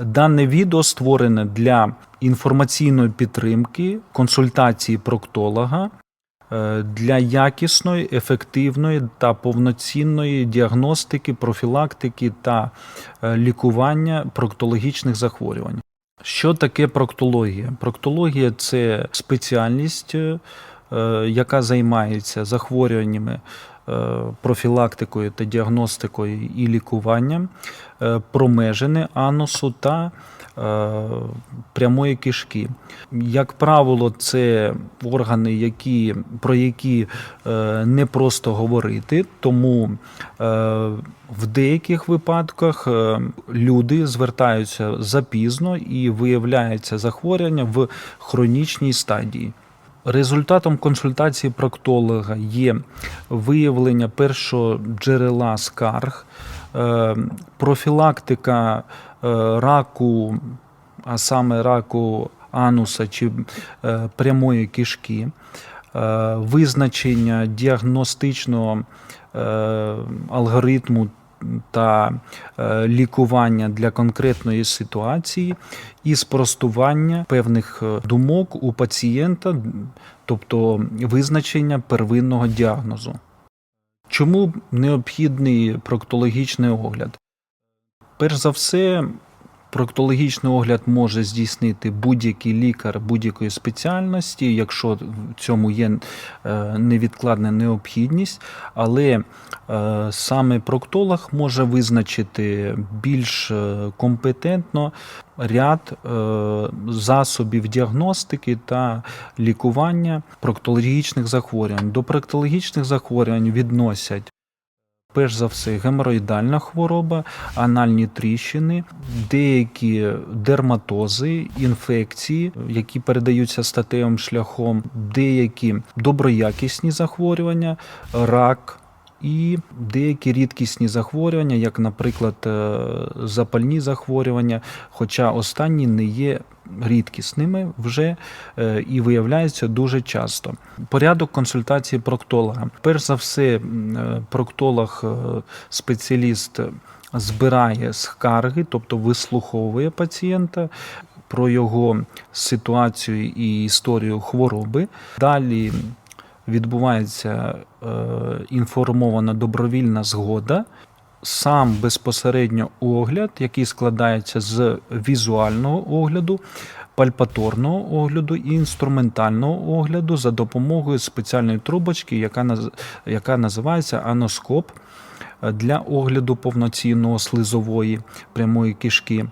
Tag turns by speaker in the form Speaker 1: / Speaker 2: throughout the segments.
Speaker 1: Дане відео створене для інформаційної підтримки, консультації проктолога е, для якісної, ефективної та повноцінної діагностики, профілактики та е, лікування проктологічних захворювань. Що таке проктологія? Проктологія це спеціальність, е, яка займається захворюваннями, профілактикою та діагностикою і лікуванням е, промежини анусу та е, прямої кишки. Як правило, це органи, які, про які е, не просто говорити, тому е, в деяких випадках е, люди звертаються запізно і виявляється захворювання в хронічній стадії. Результатом консультації проктолога є виявлення першого джерела скарг, е, профілактика е, раку, а саме раку ануса чи е, прямої кишки, визначення діагностичного алгоритму та е, лікування для конкретної ситуації і спростування певних е, думок у пацієнта, тобто визначення первинного діагнозу. Чому необхідний проктологічний огляд? Перш за все, проктологічний огляд може здійснити будь-який лікар будь-якої спеціальності, якщо в цьому є е, невідкладна необхідність, але е, саме проктолог може визначити більш е, компетентно ряд засобів діагностики та лікування проктологічних захворювань. До проктологічних захворювань відносять перш за все геморроїдальна хвороба, анальні тріщини, деякі дерматози, інфекції, які передаються статевим шляхом, деякі доброякісні захворювання, рак. І деякі рідкісні захворювання, як, наприклад, е, запальні захворювання, хоча останні не є рідкісними вже е, і виявляються дуже часто. Порядок консультації проктолога. Перш за все, е, проктолог, спеціаліст збирає скарги, тобто вислуховує пацієнта. Про його ситуацію і історію хвороби. Далі відбувається е, інформована добровільна згода, сам безпосередньо огляд, який складається з візуального огляду, пальпаторного огляду і інструментального огляду за допомогою спеціальної трубочки, яка, яка називається аноскоп е, для огляду повноцінного слизової прямої кишки.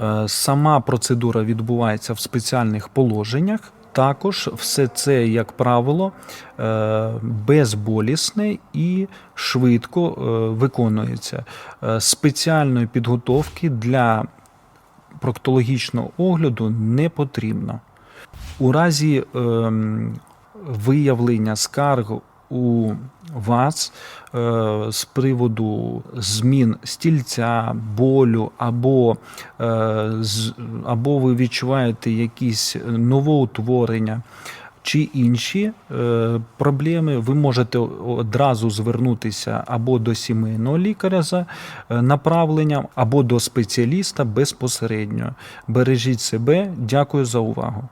Speaker 1: Е, Сама процедура відбувається в спеціальних положеннях. Також все це, як правило, е, безболісне і швидко е, виконується. Е, Спеціальної підготовки для проктологічного огляду не потрібно. У разі ем, виявлення скарг у вас е, з приводу змін стільця, болю, або, е, або ви відчуваєте якісь новоутворення чи інші е, проблеми, ви можете одразу звернутися або до сімейного лікаря за направленням, або до спеціаліста безпосередньо. Бережіть себе. Дякую за увагу.